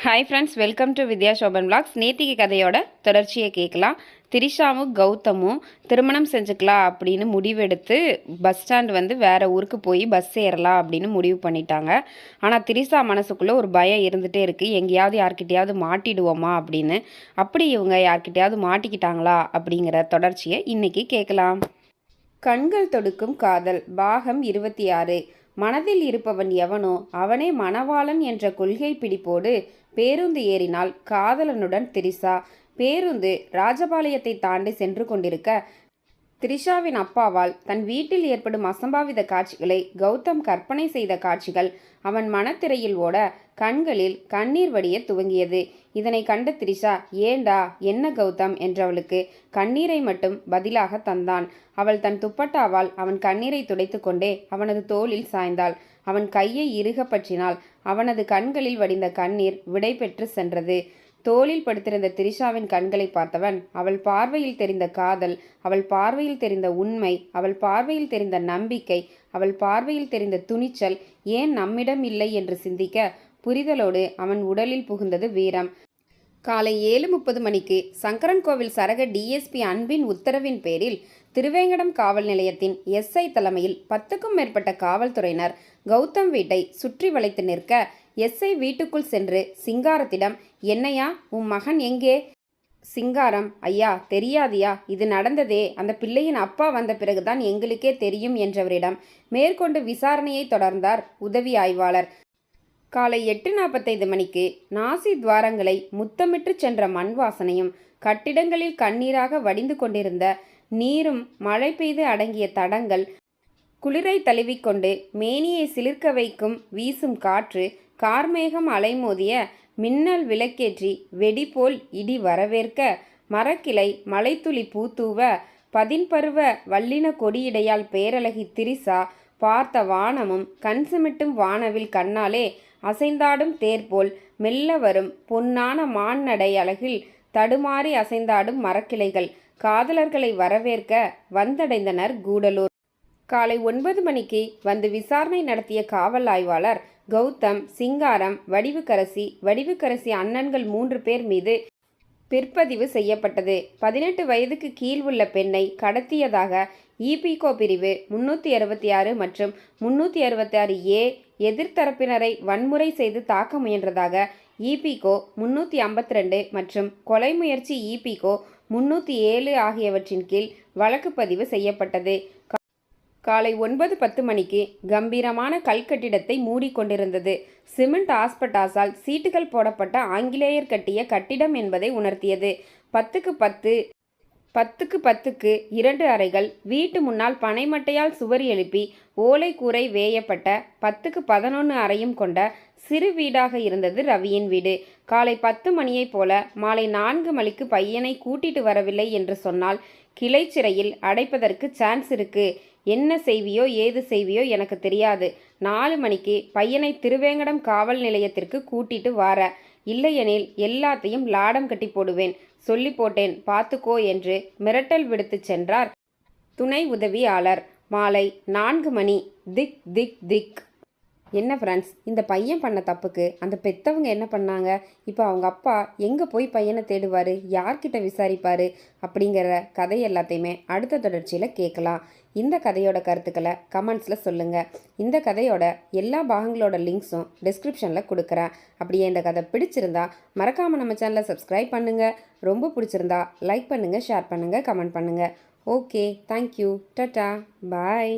Hi friends welcome to Vidya Shoban blogs நேத்திக்கு கதையோட தொடர்ச்சியை கேட்கலாம். திரிஷாவும் கௌதமும் திருமணம் செஞ்சுக்கலாம் அப்படின்னு முடிவெடுத்து பஸ் ஸ்டாண்ட் வந்து வேறு ஊருக்கு போய் பஸ் ஏறலாம் அப்படின்னு முடிவு பண்ணிட்டாங்க. ஆனால் திரிஷா மனசுக்குள்ளே ஒரு பயம் இருந்துகிட்டே இருக்குது எங்கேயாவது யார்கிட்டயாவது மாட்டிடுவோமா அப்படின்னு. அப்படி இவங்க யார்கிட்டயாவது மாட்டிக்கிட்டாங்களா அப்படிங்கிற தொடர்ச்சியை இன்றைக்கி கேட்கலாம். கண்கள் தொடுக்கும் காதல் பாகம் இருபத்தி ஆறு. மனதில் இருப்பவன் எவனோ அவனே மணவாளன் என்ற கொள்கை பிடிப்போடு பேருந்து ஏறினால் காதலனுடன் திரிசா பேருந்து ராஜபாளையத்தை தாண்டி சென்று கொண்டிருக்க த்ரிஷாவின் அப்பாவால் தன் வீட்டில் ஏற்படும் அசம்பாவித காட்சிகளை கௌதம் கற்பனை செய்த காட்சிகள் அவன் மனத்திரையில் ஓட கண்களில் கண்ணீர் வடிய துவங்கியது. இதனை கண்ட த்ரிஷா ஏண்டா என்ன கௌதம்? என்றவளுக்கு கண்ணீரை மட்டும் பதிலாக தந்தான். அவள் தன் துப்பட்டாவால் அவன் கண்ணீரை துடைத்து கொண்டே அவனது தோளில் சாய்ந்தாள். அவன் கையை இறுக பற்றினாள் அவனது கண்களில் வடிந்த கண்ணீர் விடை பெற்று சென்றது. தோளில் படுத்திருந்த திரிஷாவின் கண்களை பார்த்தவன் அவள் பார்வையில் தெரிந்த காதல் அவள் பார்வையில் தெரிந்த உண்மை அவள் பார்வையில் தெரிந்த நம்பிக்கை அவள் பார்வையில் தெரிந்த துணிச்சல் ஏன் நம்மிடம் இல்லை என்று சிந்திக்க புரிதலோடு அவன் உடலில் புகுந்தது வீரம். காலை ஏழு முப்பது மணிக்கு சங்கரன் கோவில் சரக டிஎஸ்பி அன்பின் உத்தரவின் பேரில் திருவேங்கடம் காவல் நிலையத்தின் எஸ்ஐ தலைமையில் பத்துக்கும் மேற்பட்ட காவல்துறையினர் கௌதம் வீட்டை சுற்றி வளைத்து நிற்க எஸ்ஐ வீட்டுக்குள் சென்று சிங்காரத்திடம் என்னையா உன் மகன் எங்கே? சிங்காரம் ஐயா தெரியாதியா இது நடந்ததே. அந்த பிள்ளையின் அப்பா வந்த பிறகுதான் எங்களுக்கே தெரியும் என்றவரிடம் மேற்கொண்டு விசாரணையை தொடர்ந்தார் உதவி ஆய்வாளர். காலை எட்டு நாற்பத்தைந்து மணிக்கு நாசி துவாரங்களை முத்தமிட்டு சென்ற மண் வாசனையும் கட்டிடங்களில் கண்ணீராக வடிந்து கொண்டிருந்த நீரும் மழை பெய்து அடங்கிய தடங்கள் குளிரை தழுவிக்கொண்டு மேனியை சிலிர்க்க வைக்கும் வீசும் காற்று கார்மேகம் அலைமோதிய மின்னல் விளக்கேற்றி வெடிபோல் இடி வரவேற்க மரக்கிளை மலைத்துளி பூத்தூவ பதின்பருவ வல்லின கொடியிடையால் பேரழகி திரிசா பார்த்த வானமும் கண் சிமிட்டும் வானவில் கண்ணாலே அசைந்தாடும் தேர்போல் மெல்ல வரும் பொன்னான மான்னடை அழகில் தடுமாறி அசைந்தாடும் மரக்கிளைகள் காதலர்களை வரவேற்க வந்தடைந்தனர் கூடலூர். காலை ஒன்பது மணிக்கு வந்து விசாரணை நடத்திய காவல் ஆய்வாளர் கௌதம் சிங்காரம் வடிவுக்கரசி வடிவுக்கரசி அண்ணன்கள் மூன்று பேர் மீது பிற்பதிவு செய்யப்பட்டது. பதினெட்டு வயதுக்கு கீழ் உள்ள பெண்ணை கடத்தியதாக இபிகோ பிரிவு முன்னூற்றி அறுபத்தி ஆறு மற்றும் முன்னூற்றி அறுபத்தி ஆறு ஏ எதிர்த்தரப்பினரை வன்முறை செய்து தாக்க முயன்றதாக இபிகோ முன்னூற்றி ஐம்பத்தி ரெண்டு மற்றும் கொலை முயற்சி இபிகோ முன்னூற்றி ஏழு ஆகியவற்றின் கீழ் வழக்கு பதிவு செய்யப்பட்டது. காலை ஒன்பது பத்து மணிக்கு கம்பீரமான கல்கட்டிடத்தை மூடிக்கொண்டிருந்தது சிமெண்ட் ஆஸ்பட்டாஸால் சீட்டுகள் போடப்பட்ட ஆங்கிலேயர் கட்டிய கட்டிடம் என்பதை உணர்த்தியது. பத்துக்கு பத்து பத்துக்கு பத்துக்கு இரண்டு அறைகள் வீட்டு முன்னால் பனைமட்டையால் சுவர் எழுப்பி ஓலை கூரை வேயப்பட்ட பத்துக்கு பதினொன்று அறையும் கொண்ட சிறு வீடாக இருந்தது ரவியின் வீடு. காலை பத்து மணியைப் போல மாலை நான்கு மணிக்கு பையனை கூட்டிட்டு வரவில்லை என்று சொன்னால் கிளை சிறையில் அடைப்பதற்கு சான்ஸ் இருக்கு. என்ன செய்வியோ ஏது செய்வியோ எனக்கு தெரியாது. நாலு மணிக்கு பையனை திருவேங்கடம் காவல் நிலையத்திற்கு கூட்டிட்டு வார. இல்லையெனில் எல்லாத்தையும் லாடம் கட்டி போடுவேன். சொல்லி போட்டேன் பார்த்துக்கோ என்று மிரட்டல் விடுத்து சென்றார் துணை உதவியாளர். மாலை நான்கு மணி. திக் திக் திக். என்ன ஃப்ரெண்ட்ஸ் இந்த பையன் பண்ண தப்புக்கு அந்த பெத்தவங்க என்ன பண்ணாங்க? இப்போ அவங்க அப்பா எங்கே போய் பையனை தேடுவார்? யார்கிட்ட விசாரிப்பார்? அப்படிங்கிற கதை எல்லாத்தையுமே அடுத்த தொடர்ச்சியில் கேட்கலாம். இந்த கதையோட கருத்துக்களை கமெண்ட்ஸில் சொல்லுங்கள் இந்த கதையோட எல்லா பாகங்களோட லிங்க்ஸும் டிஸ்கிரிப்ஷனில் கொடுக்குறேன். அப்படியே இந்த கதை பிடிச்சிருந்தா மறக்காமல் நம்ம சேனலை சப்ஸ்கிரைப் பண்ணுங்கள் ரொம்ப பிடிச்சிருந்தா லைக் பண்ணுங்கள் ஷேர் பண்ணுங்கள் கமெண்ட் பண்ணுங்கள் ஓகே தேங்க்யூ டட்டா பாய்